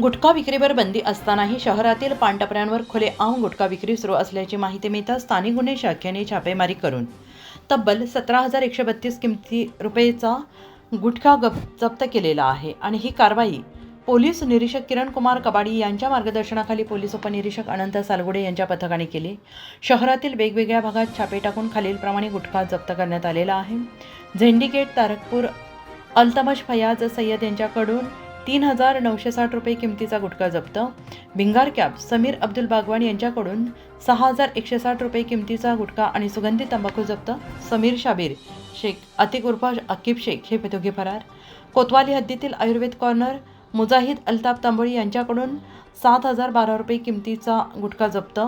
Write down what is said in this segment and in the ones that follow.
गुटखा विक्रीवर बंदी असतानाही शहरातील पानटपऱ्यांवर खुले आम गुटखा विक्री सुरू असल्याची माहिती मिळताच स्थानिक गुन्हे शाखेने छापेमारी करून तब्बल सतरा हजार एकशे बत्तीस किमती रुपयेचा गुटखा गप जप्त केलेला आहे आणि ही कारवाई पोलीस निरीक्षक किरण कुमार कबाडी यांच्या मार्गदर्शनाखाली पोलीस उपनिरीक्षक अनंत सालगुडे यांच्या पथकाने केली. शहरातील वेगवेगळ्या भागात छापे टाकून खालीलप्रमाणे गुटखा जप्त करण्यात आलेला आहे. झेंडीगेट तारकपूर अल्तमश फयाज सय्यद यांच्याकडून तीन हजार नऊशे साठ रुपये किमतीचा गुटखा जप्त. भिंगार कॅब समीर अब्दुल बागवान यांच्याकडून सहा हजार एकशे साठ रुपये किमतीचा गुटखा आणि सुगंधी तंबाखू जप्त. समीर शाबीर शेख अतिक उर्फा अकीब शेख हे दोघे फरार. कोतवाली हद्दीतील आयुर्वेद कॉर्नर मुजाहिद अल्ताफ तांबोळी यांच्याकडून सात हजार बारा रुपये किमतीचा गुटखा जप्त.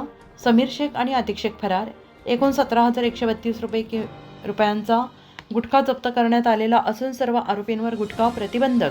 समीर शेख आणि अतिक शेख फरार. एकूण सतरा हजार एकशे बत्तीस रुपये कि रुपयांचा गुटखा जप्त करण्यात आलेला असून सर्व आरोपींवर गुटखा प्रतिबंधक